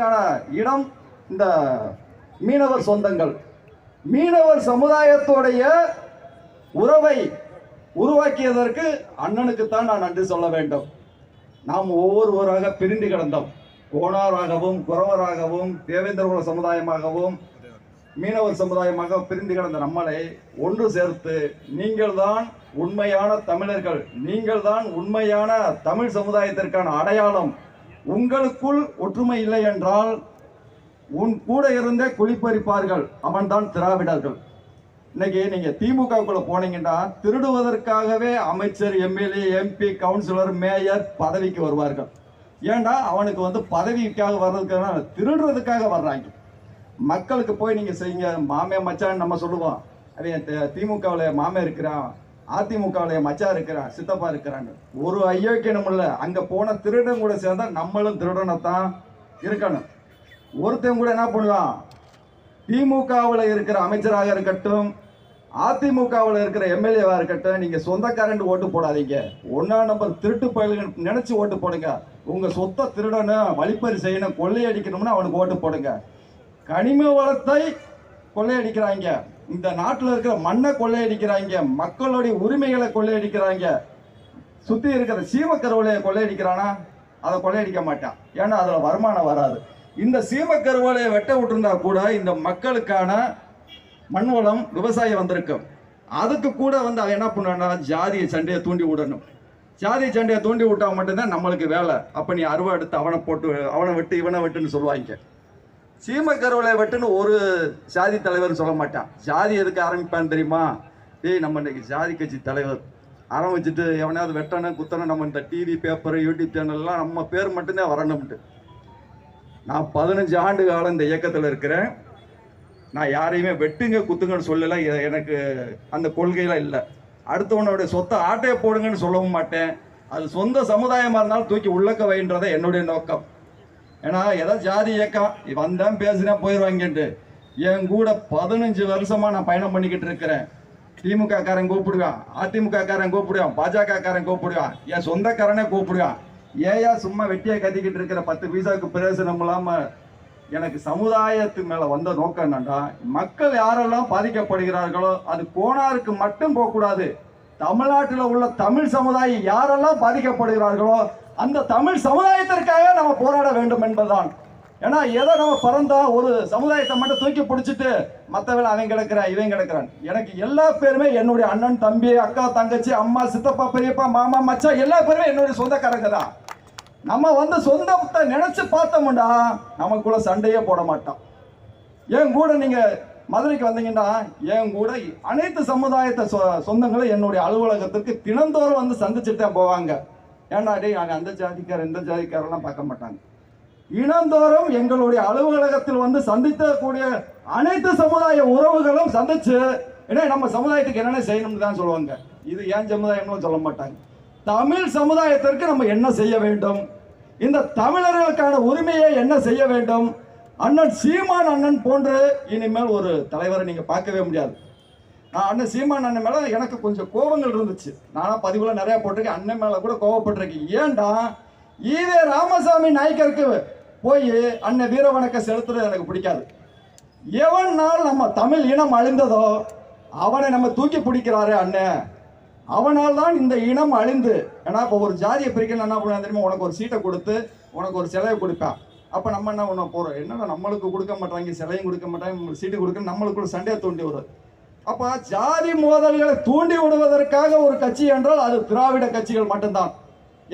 வருவதற்கான இடம் இந்த மீனவர் சொந்தங்கள். மீனவர் சமுதாயத்துடைய உறவை உருவாக்கியதற்கு அண்ணனுக்குத்தான் நான் நன்றி சொல்ல வேண்டும். நாம் ஒவ்வொருவராக பிரிந்து கிடந்தோம். கோணாராகவும் குறவராகவும் தேவேந்திரகுல சமுதாயமாகவும் மீனவர் சமுதாயமாக பிரிந்து கிடந்த நம்மளை ஒன்று சேர்த்து நீங்கள்தான் உண்மையான தமிழர்கள் நீங்கள்தான் உண்மையான தமிழ் சமுதாயத்திற்கான அடையாளம் உங்களுக்குள் ஒற்றுமை இல்லை என்றால் உன் கூட இருந்தே குளிப்பறிப்பார்கள். அவன்தான் திராவிடர்கள். இன்னைக்கு நீங்க திமுகவுக்குள்ள போனீங்கன்னா திருடுவதற்காகவே அமைச்சர் எம்எல்ஏ எம்பி கவுன்சிலர் மேயர் பதவிக்கு வருவார்கள். ஏன்டா அவனுக்கு வந்து பதவிக்காக வர்றதுக்காக திருடுறதுக்காக வர்றாங்க. மக்களுக்கு போய் நீங்க செய்யுங்க. மாமே மச்சான்னு நம்ம சொல்லுவோம். அதே திமுகவில் மாமே இருக்கிறான். அதிமுகவில் மச்சா இருக்கிறான் சித்தப்பா இருக்கிறாங்க. ஒரு ஐயோக்கியனும் இல்லை அங்கே போன திருடன் கூட சேர்ந்தா நம்மளும் திருடனைத்தான் இருக்கணும். ஒருத்தன் கூட என்ன பண்ணுவான்? திமுகவில் இருக்கிற அமைச்சராக இருக்கட்டும் அதிமுகவில் இருக்கிற எம்எல்ஏவாக இருக்கட்டும் நீங்கள் சொந்தக்காரன் ஓட்டு போடாதீங்க. ஒன்றா நம்பர் திருட்டு பயில்கள் நினச்சி ஓட்டு போடுங்க. உங்கள் சொத்தை திருடணும் வழிப்பறி செய்யணும் கொள்ளையடிக்கணும்னு அவனுக்கு ஓட்டு போடுங்க. கனிம வளத்தை கொள்ளையடிக்கிறாங்க. இந்த நாட்டில் இருக்கிற மண்ணை கொள்ளையடிக்கிறாங்க. மக்களுடைய உரிமைகளை கொள்ளையடிக்கிறாங்க. சுற்றி இருக்கிற சீமக்கருவலையை கொள்ளையடிக்கிறானா? அதை கொள்ளையடிக்க மாட்டான். ஏன்னா அதில் வருமானம் வராது. இந்த சீமக்கருவலையை வெட்ட விட்டுருந்தா கூட இந்த மக்களுக்கான மண் வளம் விவசாயம் வந்திருக்கும். அதுக்கு கூட வந்து அவன் என்ன பண்ணான்னா ஜாதிய சண்டையை தூண்டி விடணும். ஜாதி சண்டையை தூண்டி விட்டா மட்டும்தான் நம்மளுக்கு வேலை. அப்போ நீ அருவா எடுத்து அவனை போட்டு அவனை விட்டு இவனை விட்டுன்னு சொல்லுவாங்க. சீமை சீமக்கருவலை வெட்டுன்னு ஒரு ஜாதி தலைவர் சொல்ல மாட்டான். ஜாதி எதுக்கு ஆரம்பிப்பான்னு தெரியுமா? ஏய் நம்ம இன்னைக்கு ஜாதி கட்சி தலைவர். ஆரம்பிச்சுட்டு எவனையாவது வெட்டணும் குத்தணும் நம்ம இந்த டிவி பேப்பர் யூடியூப் சேனல்லாம் நம்ம பேர் மட்டும்தான் வரணும்ட்டு. நான் பதினஞ்சு ஆண்டு காலம் இந்த இயக்கத்தில் இருக்கிறேன். நான் யாரையுமே வெட்டுங்க குத்துங்கன்னு சொல்லலாம் எ- எனக்கு அந்த கொள்கையெல்லாம் இல்லை. அடுத்தவனுடைய சொத்தை ஆட்டையை போடுங்கன்னு சொல்லவும் மாட்டேன். அது சொந்த சமுதாயமாக இருந்தாலும் தூக்கி உள்ளக்க வைன்றதை என்னுடைய நோக்கம். ஏன்னா ஏதோ ஜாதி இயக்கம் வந்தேன் பேசுனேன் போயிடுவாங்கன்ட்டு என் கூட பதினஞ்சு வருஷமாக நான் பயணம் பண்ணிக்கிட்டு இருக்கிறேன். திமுக காரன் கூப்பிடுவான் அதிமுக காரன் கூப்பிடுவான் பாஜக காரன் கூப்பிடுவான் என் சொந்தக்காரனே கூப்பிடுவான். ஏயா சும்மா வெட்டியை கத்திக்கிட்டு இருக்கிற பத்து பைசாவுக்கு பிரயோசனம் இல்லாமல் எனக்கு சமுதாயத்து மேலே வந்த நோக்கம் என்னன்னா மக்கள் யாரெல்லாம் பாதிக்கப்படுகிறார்களோ அது கோணாருக்கு மட்டும் போகக்கூடாது. தமிழ்நாட்டில் உள்ள தமிழ் சமுதாயம் யாரெல்லாம் பாதிக்கப்படுகிறார்களோ அந்த தமிழ் சமுதாயத்திற்காக நம்ம போராட வேண்டும் என்பதுதான். ஏன்னா ஏதோ நம்ம பிறந்தா ஒரு சமுதாயத்தை மட்டும் தூக்கி பிடிச்சிட்டு மற்றவன் அவன் கிடக்கிறான் இவன் கிடக்கிறான். எனக்கு எல்லா பேருமே என்னுடைய அண்ணன் தம்பி அக்கா தங்கச்சி அம்மா சித்தப்பா பெரியப்பா மாமா மச்சான் எல்லா பேருமே என்னுடைய சொந்தக்காரங்க தான். நம்ம வந்து சொந்தத்தை நினைச்சு பார்த்தோம்டா நமக்குள்ள சண்டையே போட மாட்டோம் என் கூட நீங்க மதுரைக்கு வந்தீங்கன்னா என் கூட அனைத்து சமுதாயத்தை சொ- சொந்தங்களும் என்னுடைய அலுவலகத்திற்கு தினந்தோறும் வந்து சந்திச்சுட்டு தான் போவாங்க. ஏன்னா டே நாங்கள் அந்த ஜாதிக்கார் இந்த ஜாதிக்காரெல்லாம் பார்க்க மாட்டாங்க. இனந்தோறும் எங்களுடைய அலுவலகத்தில் வந்து சந்திக்கக்கூடிய அனைத்து சமுதாய உறவுகளும் சந்திச்சு ஏன்னா நம்ம சமுதாயத்துக்கு என்னென்ன செய்யணும்னு தான் சொல்லுவாங்க. இது ஏன் சமுதாயம்னு சொல்ல மாட்டாங்க. தமிழ் சமுதாயத்திற்கு நம்ம என்ன செய்ய வேண்டும்? இந்த தமிழர்களுக்கான உரிமையை என்ன செய்ய வேண்டும்? அண்ணன் சீமான் அண்ணன் போன்று இனிமேல் ஒரு தலைவரை நீங்கள் பார்க்கவே முடியாது. நான் அண்ணன் சீமான் அண்ணன் மேலே எனக்கு கொஞ்சம் கோபங்கள் இருந்துச்சு. நானாக பதிவில் நிறையா போட்டிருக்கேன். அண்ணன் மேலே கூட கோவப்பட்டிருக்கேன் ஏன்டா? ஈவே ராமசாமி நாயக்கருக்கு போய் அண்ணன் வீர வணக்கம் செலுத்துறது எனக்கு பிடிக்காது. எவன் நாள் நம்ம தமிழ் இனம் அழிந்ததோ அவனை நம்ம தூக்கி பிடிக்கிறாரே அண்ணன் அவனால் தான் இந்த இனம் அழிந்து. ஏன்னா இப்போ ஒரு ஜாதியை பிரிக்கணும் என்ன பண்ணுவாங்க தெரியுமா? உனக்கு ஒரு சீட்டை கொடுத்து உனக்கு ஒரு சிலையை கொடுப்பேன். அப்போ நம்ம என்ன பண்ண போகிறோம் என்னடா நம்மளுக்கு கொடுக்க மாட்டாங்க சிலையும் கொடுக்க மாட்டாங்க நம்மளுக்கு சீட்டு கொடுக்க நம்மளுக்குள்ள சண்டையை தூண்டி வரும். அப்போ ஜாதி மோதல்களை தூண்டி விடுவதற்காக ஒரு கட்சி என்றால் அது திராவிட கட்சிகள் மட்டும்தான்.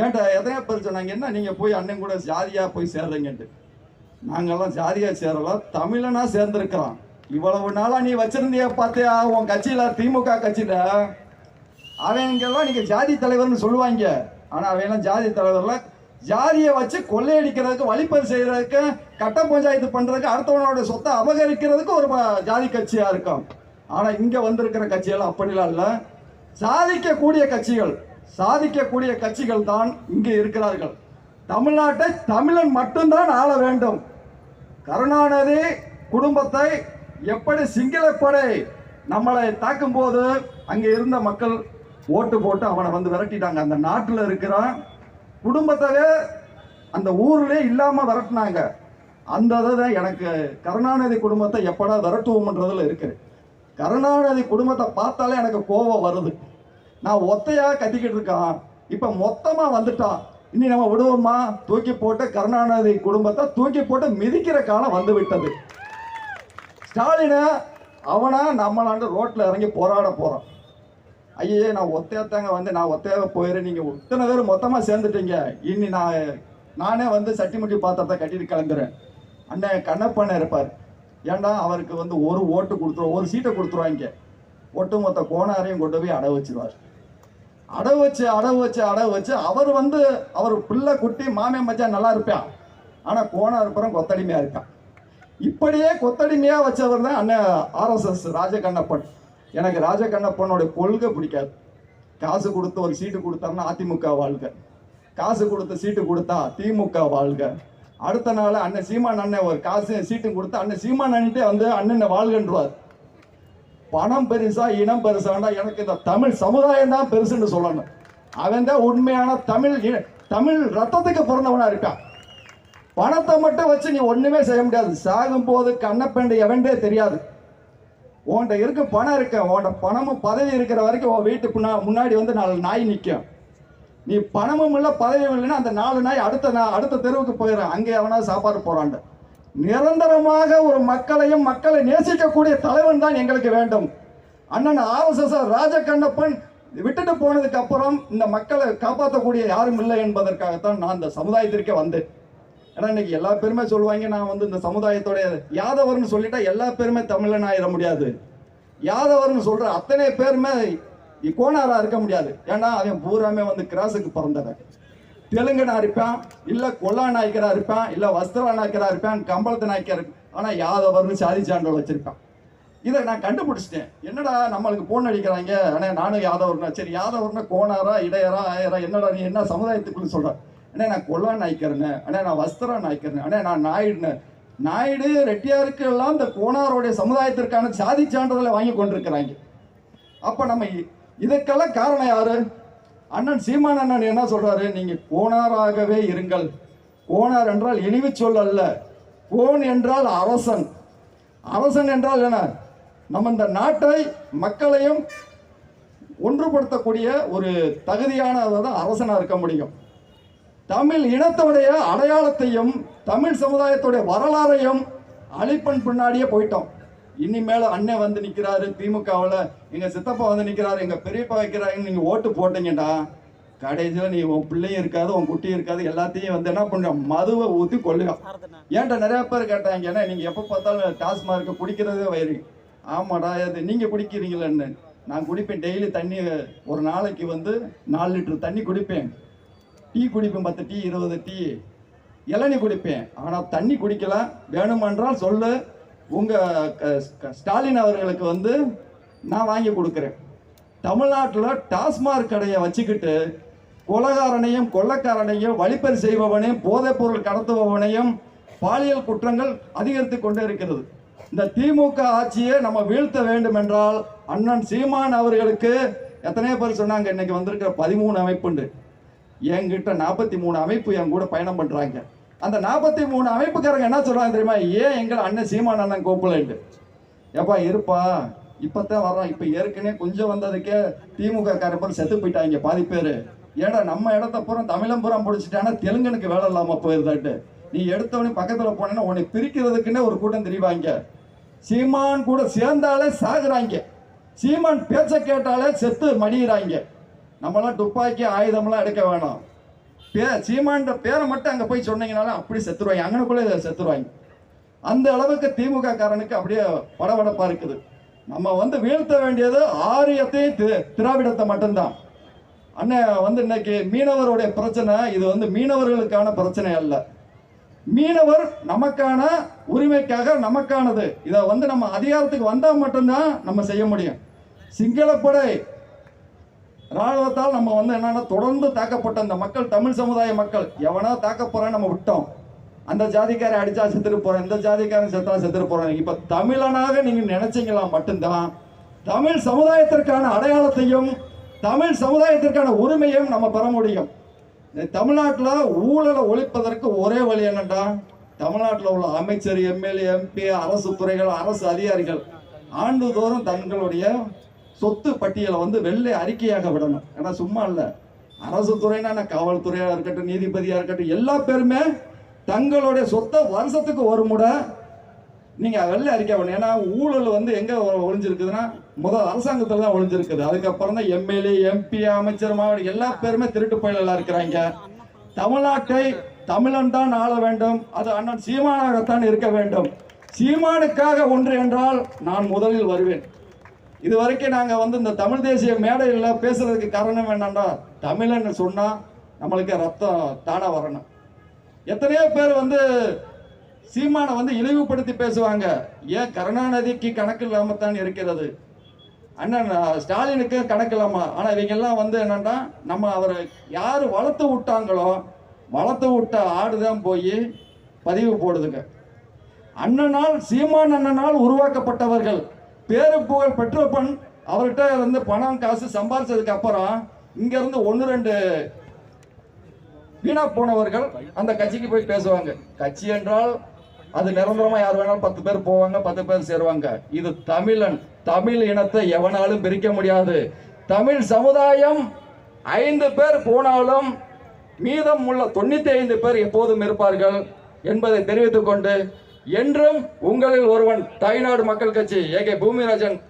ஏன்டா எதையா பேர் சொன்னாங்க என்ன நீங்கள் போய் அண்ணன் கூட ஜாதியாக போய் சேர்றீங்கன்ட்டு. நாங்கெல்லாம் ஜாதியா சேரலாம் தமிழனா சேர்ந்திருக்கிறோம் இவ்வளவு நாளா நீ வச்சிருந்திய பார்த்தியா உன் கட்சியில திமுக கட்சியில. அவங்கெல்லாம் நீங்க ஜாதி தலைவர்னு சொல்லுவாங்க. ஆனா அவங்கெல்லாம் ஜாதி தலைவர்ல ஜாதியை வச்சு கொள்ளையடிக்கிறதுக்கு வழிப்பறி செய்யறதுக்கு கட்ட பஞ்சாயத்து பண்றதுக்கு அடுத்தவனோட சொத்தை அபகரிக்கிறதுக்கு ஒரு ஜாதி கட்சியா இருக்கும். ஆனா இங்க வந்திருக்கிற கட்சியெல்லாம் அப்படிலாம் இல்ல. சாதிக்கக்கூடிய கட்சிகள் சாதிக்கக்கூடிய கட்சிகள் தான் இங்கே இருக்கிறார்கள். தமிழ்நாட்டை தமிழன் மட்டும்தான் ஆள வேண்டும். கருணாநிதி குடும்பத்தை எப்படி சிங்களப்படை நம்மளை தாக்கும் போது அங்கே இருந்த மக்கள் ஓட்டு போட்டு அவனை வந்து விரட்டிட்டாங்க. அந்த நாட்டில் இருக்கிறான் குடும்பத்தவே அந்த ஊர்லயே இல்லாம விரட்டினாங்க. அந்த இதை எனக்கு கருணாநிதி குடும்பத்தை எப்படா விரட்டுவோம்ன்றதுல இருக்குது. கருணாநிதி குடும்பத்தை பார்த்தாலே எனக்கு கோபம் வருது. நான் ஒத்தையா கத்திக்கிட்டு இருக்கான். இப்போ மொத்தமாக வந்துட்டான் இனி நம்ம விடுவோமா? தூக்கி போட்டு கருணாநிதி குடும்பத்தை தூக்கி போட்டு மிதிக்கிற காலம் வந்து விட்டது. ஸ்டாலினை அவனா நம்மளாண்டு ரோட்டில் இறங்கி போராட போகிறான் ஐயே நான் ஒத்தையாத்தாங்க வந்து நான் ஒத்தையாக போயிடுறேன் நீங்கள் இத்தனை பேர் மொத்தமாக சேர்ந்துட்டீங்க. இனி நான் நானே வந்து சட்டிமுட்டி பாத்திரத்தை கட்டிட்டு கிளம்புறேன். அண்ணன் கண்ணப்பண்ண இருப்பார். ஏன்டா அவருக்கு வந்து ஒரு ஓட்டு கொடுத்துருவோம் ஒரு சீட்டை கொடுத்துருவாங்க ஒட்டுமொத்த கோணாரையும் கொண்டு போய் அடவு வச்சிருவார். அடவு வச்சு அடவு வச்சு அடவு வச்சு அவர் வந்து அவர் பிள்ளை குட்டி மாமே மச்சான் நல்லா இருப்பான் ஆனால் கோணா இருப்பறம் கொத்தடிமையாக இருக்கான். இப்படியே கொத்தடிமையாக வச்சவர் தான் அண்ணன் ஆர்எஸ்எஸ் ராஜகண்ணப்பன். எனக்கு ராஜகண்ணப்பனுடைய கொள்கை பிடிக்காது. காசு கொடுத்து ஒரு சீட்டு கொடுத்தாருன்னா அதிமுக வாழ்க காசு கொடுத்து சீட்டு கொடுத்தா திமுக வாழ்க அடுத்த நாள் அண்ணன் சீமான் அண்ணன் ஒரு காசு சீட்டும் கொடுத்தா அண்ணன் சீமான் அண்ணன்ட்டே வந்து அண்ணனை வாழ்கன்றுவார். பணம் பெருசா இனம் பெருசாண்டா எனக்கு இந்த தமிழ் சமுதாயம் தான் பெருசுன்னு சொல்லணும். அவன் தான் உண்மையான தமிழ் இ- தமிழ் ரத்தத்துக்கு பிறந்தவனா இருக்கான். பணத்தை மட்டும் வச்சு நீ ஒண்ணுமே செய்ய முடியாது. சாகும் போது கண்ணப்பெண்டு எவன்டே தெரியாது. உன்கிட்ட இருக்க பணம் இருக்க உன்கிட்ட பணமும் பதவி இருக்கிற வரைக்கும் உன் வீட்டு பின்னா- முன்னாடி வந்து நாலு நாய் நிற்கும் நீ பணமும் இல்லை பதவியும் இல்லைன்னா அந்த நாலு நாய் அடுத்த நா- அடுத்த தெருவுக்கு போயிடும் அங்கே எவனா சாப்பாடு போறான்ட்டு. நிரந்தரமாக ஒரு மக்களையும் மக்களை நேசிக்கக்கூடிய தலைவன் தான் எங்களுக்கு வேண்டும். அண்ணன் ஆர்எஸ்எஸ் ராஜகண்ணப்பன் விட்டுட்டு போனதுக்கு அப்புறம் இந்த மக்களை காப்பாற்றக்கூடிய யாரும் இல்லை என்பதற்காகத்தான் நான் இந்த சமுதாயத்திற்கே வந்தேன். ஏன்னா இன்னைக்கு எல்லா பேருமே சொல்லுவாங்க நான் வந்து இந்த சமுதாயத்தோடைய யாதவர்னு சொல்லிட்டா எல்லா பேருமே தமிழன் ஆயிட முடியாது. யாதவர்னு சொல்ற அத்தனை பேருமே கோணாரா இருக்க முடியாது. ஏன்னா அவன் பூராமே வந்து கிராஸுக்கு பிறந்தவன். தெலுங்கனா இருப்பான் இல்ல கொல்லா நாயக்கரா இருப்பான் இல்ல வஸ்திரா நாயக்கரா இருப்பான் கம்பளத்து நாயக்கர் ஆனா யாதவர்னு சாதி சான்றல் வச்சிருப்பான் இதை நான் கண்டுபிடிச்சிட்டேன். என்னடா நம்மளுக்கு போன் அடிக்கிறாங்க? ஆனா நானும் யாதவர்னா சரி யாதவர்னா கோணாரா இடையரா ஆயரா என்னடா நீ என்ன சமுதாயத்துக்குள்ள சொல்ற? அண்ணே நான் கொல்லா நாய்க்கிறேன்னு அண்ணே நான் வஸ்திரா நாய்க்கிறேன் அண்ணே நான் நாயுடுன்னு நாயுடு ரெட்டியாருக்கு எல்லாம் இந்த கோனாருடைய சமுதாயத்திற்கான சாதி சான்றிதழை வாங்கி கொண்டிருக்கிறாங்க. அப்ப நம்ம இ- இதுக்கெல்லாம் காரணம் யாரு? அண்ணன் சீமான் அண்ணன் என்ன சொல்றாரு? நீங்க கோணாராகவே இருங்கள். கோணார் என்றால் இழிவு சொல் அல்ல. கோன் என்றால் அரசன். அரசன் என்றால் என்ன? நம்ம இந்த நாட்டை மக்களையும் ஒன்றுபடுத்தக்கூடிய ஒரு தகுதியான தான் அரசனா இருக்க முடியும். தமிழ் இனத்தோடைய அடையாளத்தையும் தமிழ் சமுதாயத்துடைய வரலாறையும் அழிப்பன் பின்னாடியே போயிட்டோம். இனிமேல அண்ணன் வந்து நிற்கிறாரு திமுகவில் எங்கள் சித்தப்பா வந்து நிற்கிறாரு எங்கள் பெரியப்பா வைக்கிறாங்கன்னு நீங்கள் ஓட்டு போட்டீங்கடா. கடைசியில் நீ உன் பிள்ளையும் இருக்காது உன் குட்டியும் இருக்காது எல்லாத்தையும் வந்து என்ன பண்ணுற மதுவை ஊற்றி கொள்ளுங்க ஏன்டா நிறைய பேர் கேட்டாங்க ஏன்னா நீங்கள் எப்போ பார்த்தாலும் டாஸ்மார்க் குடிக்கிறதே வயிறு. ஆமாடா அது நீங்கள் குடிக்கிறீங்களேன்னு. நான் குடிப்பேன் டெய்லி தண்ணி ஒரு நாளைக்கு வந்து நாலு லிட்டர் தண்ணி குடிப்பேன். டீ குடிப்பேன் பத்து டீ இருபது டீ. இளநி குடிப்பேன். ஆனால் தண்ணி குடிக்கலாம் வேணுமென்றால் சொல்லு. உங்கள் ஸ்டாலின் அவர்களுக்கு வந்து நான் வாங்கி கொடுக்குறேன். தமிழ்நாட்டில் டாஸ்மாக் கடையை வச்சுக்கிட்டு கொலகாரனையும் கொள்ளக்காரனையும் வழிப்பறி செய்பவனையும் போதைப்பொருள் கடத்துபவனையும் பாலியல் குற்றங்கள் அதிகரித்து கொண்டே இருக்கிறது. இந்த திமுக ஆட்சியை நம்ம வீழ்த்த வேண்டும் என்றால் அண்ணன் சீமான் அவர்களுக்கு எத்தனையோ பேர் சொன்னாங்க இன்னைக்கு வந்திருக்கிற பதிமூணு அமைப்புண்டு. என்கிட்ட நாற்பத்தி மூணு அமைப்பு என் கூட பயணம் பண்ணுறாங்க அந்த நாற்பத்தி மூணு அமைப்புக்காரங்க என்ன சொல்கிறாங்க தெரியுமா? ஏன் எங்களை அண்ணன் சீமான் அண்ணன் கூப்பிடலன்ட்டு? ஏப்பா இருப்பா. இப்பதான் வர்றோம். இப்போ ஏற்கனவே கொஞ்சம் வந்ததுக்கே திமுக காரப்பர் பேர் செத்து போயிட்டாங்க பாதி பேர். ஏடா நம்ம இடத்த பூரா தமிழம் பூரா பிடிச்சிட்டானா தெலுங்கனுக்கு வேலை இல்லாமல் போயிருந்தாட்டு நீ எடுத்தவனே பக்கத்தில் போனேன்னா உன்னை பிரிக்கிறதுக்குன்னே ஒரு கூட்டம் தெரிவாங்க. சீமான் கூட சேர்ந்தாலே சாகுறாங்க. சீமான் பேச்சை கேட்டாலே செத்து மடிகிறாங்க நம்மளாம் துப்பாக்கி ஆயுதம்லாம் எடுக்க வேணாம். பே சீமான்ற பேரை மட்டும் அங்கே போய் சொன்னீங்கனாலும் அப்படி செத்துருவாங்க. அங்கனுக்குள்ளே செத்துருவாங்க. அந்த அளவுக்கு திமுக காரனுக்கு அப்படியே படபடப்பாக இருக்குது. நம்ம வந்து வீழ்த்த வேண்டியது ஆரியத்தையும் தி- திராவிடத்தை மட்டும்தான். அண்ணன் வந்து இன்னைக்கு மீனவருடைய பிரச்சனை இது வந்து மீனவர்களுக்கான பிரச்சனை அல்ல. மீனவர் நமக்கான உரிமைக்காக நமக்கானது. இதை வந்து நம்ம அதிகாரத்துக்கு வந்தால் மட்டும்தான் நம்ம செய்ய முடியும். சிங்களப்படை ராணுவத்தால் நம்ம வந்து என்னன்னா தொடர்ந்து தாக்கப்பட்ட அந்த மக்கள் தமிழ் சமுதாய மக்கள் எவனா தாக்க போறான்னு நம்ம விட்டோம். அந்த ஜாதிக்காரன் அடிச்சா செத்துட்டு போறேன் இந்த ஜாதிக்காரன் செத்தா செத்துட்டு போறேன். இப்ப தமிழனாக நீங்க நினைச்சீங்களா மட்டும்தான். தமிழ் சமுதாயத்திற்கான அடையாளத்தையும் தமிழ் சமுதாயத்திற்கான உரிமையும் நம்ம பெற முடியும். தமிழ்நாட்டில் ஊழலை ஒழிப்பதற்கு ஒரே வழி என்னடா தமிழ்நாட்டில் உள்ள அமைச்சர் எம்எல்ஏ எம்பி அரசு துறைகள் அரசு அதிகாரிகள் ஆண்டுதோறும் தங்களுடைய சொத்து பட்டியலை வந்து வெள்ளை அறிக்கையாக விடணும். ஏன்னா சும்மா இல்லை. அரசு துறைனா காவல்துறையாக இருக்கட்டும் நீதிபதியாக இருக்கட்டும் எல்லா பேருமே தங்களுடைய சொத்தை வருஷத்துக்கு ஒரு முறை நீங்கள் வெள்ளை அறிக்கை பண்ணணும் ஏன்னா ஊழல் வந்து எங்கே ஒழிஞ்சிருக்குதுன்னா முதல் அரசாங்கத்தில் தான் ஒளிஞ்சிருக்குது அதுக்கப்புறம் தான் எம்எல்ஏ எம்பி அமைச்சர் மாவட்ட எல்லா பேருமே திருட்டு பயலெல்லாம் இருக்கிறாங்க. தமிழ்நாட்டை தமிழன் தான் ஆள வேண்டும். அது அண்ணன் சீமானாகத்தான் இருக்க வேண்டும். சீமானுக்காக ஒன்று என்றால் நான் முதலில் வருவேன். இது வரைக்கும் நாங்கள் வந்து இந்த தமிழ் தேசிய மேடையில் பேசுறதுக்கு காரணம் என்னன்னா தமிழன்னு சொன்னால் நம்மளுக்கு ரத்தம் தானாக வரணும். எத்தனையோ பேர் வந்து சீமானை வந்து இழிவுபடுத்தி பேசுவாங்க. ஏன் கருணாநிதிக்கு கணக்கு இல்லாம தான் இருக்கிறது? அண்ணன் ஸ்டாலினுக்கு கணக்கு இல்லாம. ஆனா வந்து என்னன்னா நம்ம அவரை யார் வளர்த்து விட்டாங்களோ வளர்த்து விட்ட ஆடு தான் போய் பதிவு போடுதுங்க. அண்ணனால் சீமான் அண்ணனால் உருவாக்கப்பட்டவர்கள். பேரு புகழ் பெற்றப்பன் அவர்கிட்ட இருந்து பணம் காசு சம்பாரிச்சதுக்கு அப்புறம் இங்க இருந்து ஒன்று ரெண்டு வீணா போனவர்கள் அந்த கட்சிக்கு போய் பேசுவாங்க. கட்சி என்றால் அது நிரந்தரமா யார் வேணாலும் பத்து பேர் போவாங்க பத்து பேர் சேருவாங்க. இது தமிழன். தமிழ் இனத்தை எவனாலும் பிரிக்க முடியாது. தமிழ் சமுதாயம் ஐந்து பேர் போனாலும் மீதம் உள்ள தொண்ணூத்தி ஐந்து பேர் எப்போதும் இருப்பார்கள் என்பதை தெரிவித்துக் கொண்டு என்றும் உங்களில் ஒருவன் தாய்நாடு மக்கள் கட்சி ஏகே பூமிராஜன்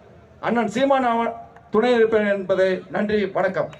அண்ணன் சீமான் அவன் துணை இருப்பேன் என்பதை நன்றி வணக்கம்.